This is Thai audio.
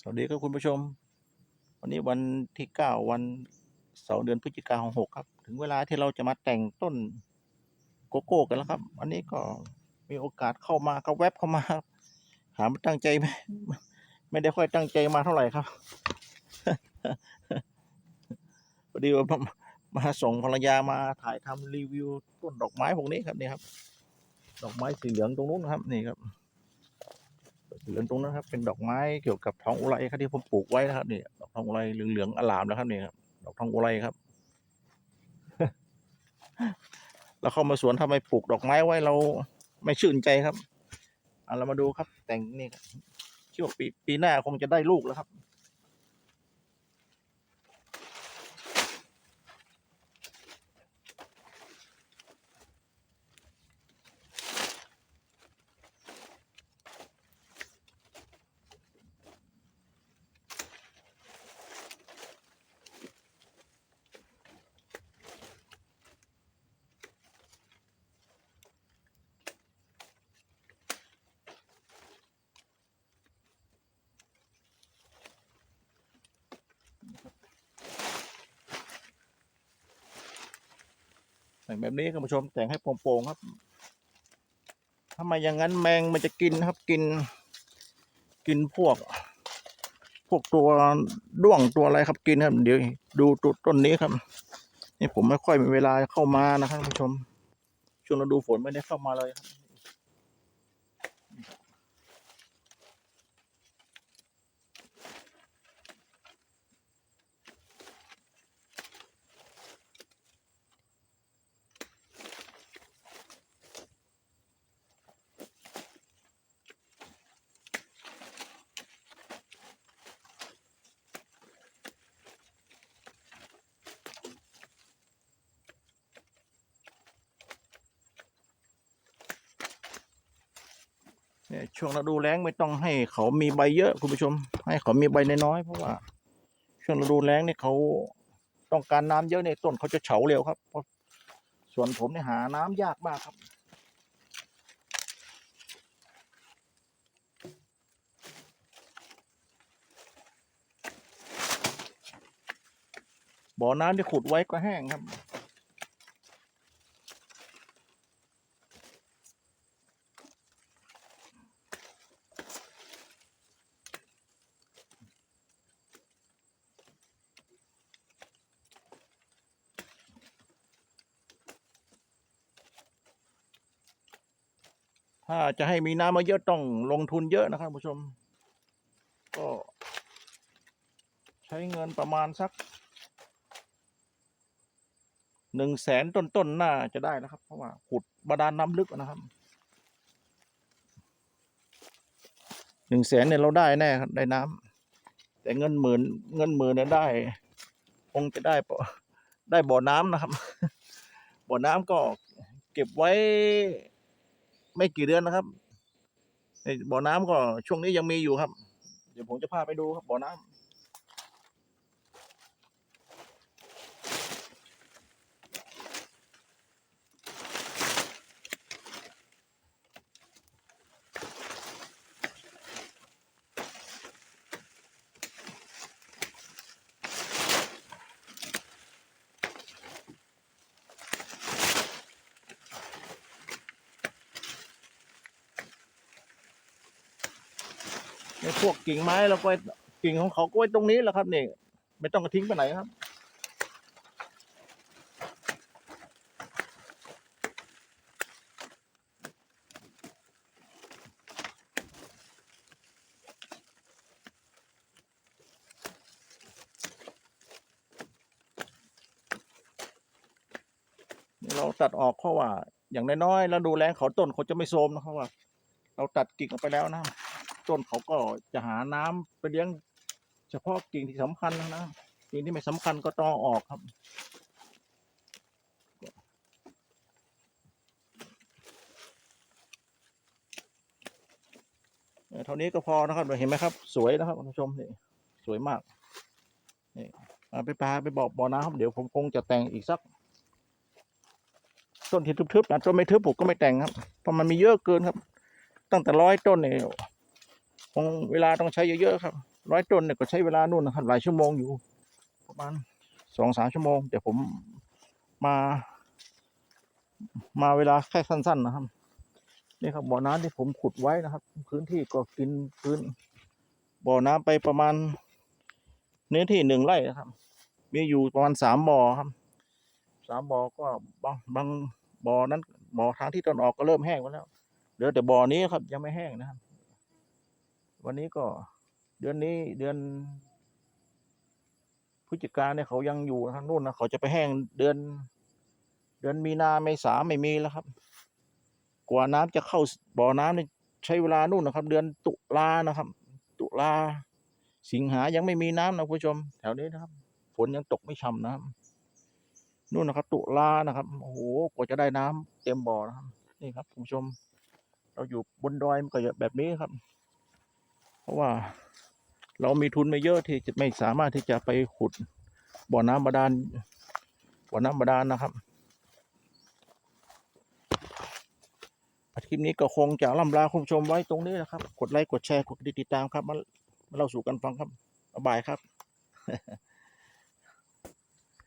สวัสดีครับคุณผู้ชม วันนี้วันที่เก้าวันเสาร์เดือนพฤศจิกาของหกครับ ถึงเวลาที่เราจะมาแต่งต้นโกโก้กันแล้วครับวันนี้ก็มีโอกาสเข้ามาก็แวบเข้ามาครับหาไม่ตั้งใจไม่ไม่ได้ค่อยตั้งใจมาเท่าไหร่ครับพอดีว่ามามาส่งภรรยามาถ่ายทำรีวิวต้นดอกไม้พวกนี้ครับนี่ครับ ดอกไม้สีเหลืองตรงนู้นครับนี่ครับ เหลืองตรงนั้นครับ เป็นดอกไม้เกี่ยวกับทองอุไรครับที่ผมปลูกไว้นะครับนี่ดอกทองอุไรเหลืองๆอลามนะครับนี่ครับดอกทองอุไรครับเราเข้ามาสวนทำไมปลูกดอกไม้ไว้เราไม่ชื่นใจครับเอาเรามาดูครับ แต่งนี่ครับคิดว่าปีปีหน้าคงจะได้ลูกแล้วครับ แต่งแบบนี้คุณผู้ชมแต่งให้โปร่งๆครับทำไมอย่างนั้นแมงมันจะกินครับกิน กินพวก พวกตัวด้วงตัวอะไรครับกินครับ เดี๋ยวดูต้นต้นนี้ครับ นี่ผมไม่ค่อยมีเวลาเข้ามานะครับคุณผู้ชมช่วงฤดูฝนไม่ได้เข้ามาเลยครับ เนี่ยช่วงฤดูแล้งไม่ต้องให้เขามีใบเยอะคุณผู้ชม ให้เขามีใบน้อยๆเพราะว่า ช่วงฤดูแล้งเนี่ยเขาต้องการน้ำเยอะในต้นเขาจะเฉาเร็วครับเพราะส่วนผมเนี่ยหาน้ำยากมากครับบ่อน้ำที่ขุดไว้ก็แห้งครับ ถ้าจะให้มีน้ำมาเยอะต้องลงทุนเยอะนะครับผู้ชม ก็ใช้เงินประมาณสักหนึ่งแสนต้นๆน่าจะได้นะครับ เพราะว่าขุดบาดาลน้ำลึกนะครับหนึ่งแสนเนี่ยเราได้แน่ครับได้น้ำแต่เงินหมื่นเงินหมื่นเนี่ยได้ คงจะได้ปะได้บ่อน้ำนะครับ บ่อน้ำก็เก็บไว้ ไม่กี่เดือนนะครับบ่อน้ำก็ช่วงนี้ยังมีอยู่ครับ เดี๋ยวผมจะพาไปดูครับบ่อน้ำ ในพวกกิ่งไม้เราก็ไว้กิ่งของเขาก็ไว้ตรงนี้แหละครับนี่ไม่ต้องกระทิ้งไปไหนครับ เราตัดออกเพราะว่า อย่างน้อยๆแล้วดูแลเขาต้นเขาจะไม่โทรมนะครับว่า เราตัดกิ่งออกไปแล้วนะ ต้นเขาก็จะหาน้ำไปเลี้ยง เฉพาะกิ่งที่สำคัญนะนะกิ่งที่ไม่สำคัญก็ต้องออกครับ เท่านี้ก็พอนะครับเห็นไหมครับ สวยนะครับคุณผู้ชมนี่สวยมากนี่เอาไปปลาไปบอกบ่อน้ำครับเดี๋ยวผมคงจะแต่งอีกสักต้นที่ทึบๆนะต้นไม่ทึบผมก็ไม่แต่งครับเพราะมันมีเยอะเกินครับ ตั้งแต่ร้อยต้นเนี่ย คงเวลาต้องใช้เยอะๆครับ ร้อยต้นเนี่ยก็ใช้เวลานู่นนะครับ หลายชั่วโมงอยู่ ประมาณสองสามชั่วโมง แต่ผมมา มาเวลาแค่สั้น ๆ นะครับ นี่ครับบ่อน้ำที่ผมขุดไว้นะครับ พื้นที่ก็กินพื้น บ่อน้ำไปประมาณ เนื้อที่หนึ่งไร่นะครับ มีอยู่ประมาณสามบ่อครับสามบ่อก็บางบางบ่อนั้นบ่อทางที่ตอนออกก็เริ่มแห้งไปแล้วเหลือแต่บ่อนี้ครับยังไม่แห้งนะครับ วันนี้ก็เดือนนี้เดือนพฤศจิกาเนี่ยเขายังอยู่นะครับนู่นนะเขาจะไปแห้งเดือน เดือนมีนาเมษาไม่มีแล้วครับ กว่าน้ำจะเข้าบ่อน้ำนี่ใช้เวลานู่นนะครับ เดือนตุลานะครับ ตุลาสิงหายังไม่มีน้ำนะคุณผู้ชม แถวนี้นะครับ ฝนยังตกไม่ช่ำนะครับนู่นนะครับ ตุลานะครับโอ้โหกว่าจะได้น้ำเต็มบ่อนะครับ นี่ครับคุณผู้ชม เราอยู่บนดอยมันก็แบบนี้ครับ เพราะว่าเรามีทุนไม่เยอะที่จะไม่สามารถที่จะไปขุดบ่อน้ำบาดาลบ่อน้ำบาดาลนะครับคลิปนี้ก็คงจะล่ำลาคุณผู้ชมไว้ตรงนี้นะครับ กดไลค์ กดแชร์ กดติดตามครับ มามาเล่าสู่กันฟังครับบ๊ายบายครับ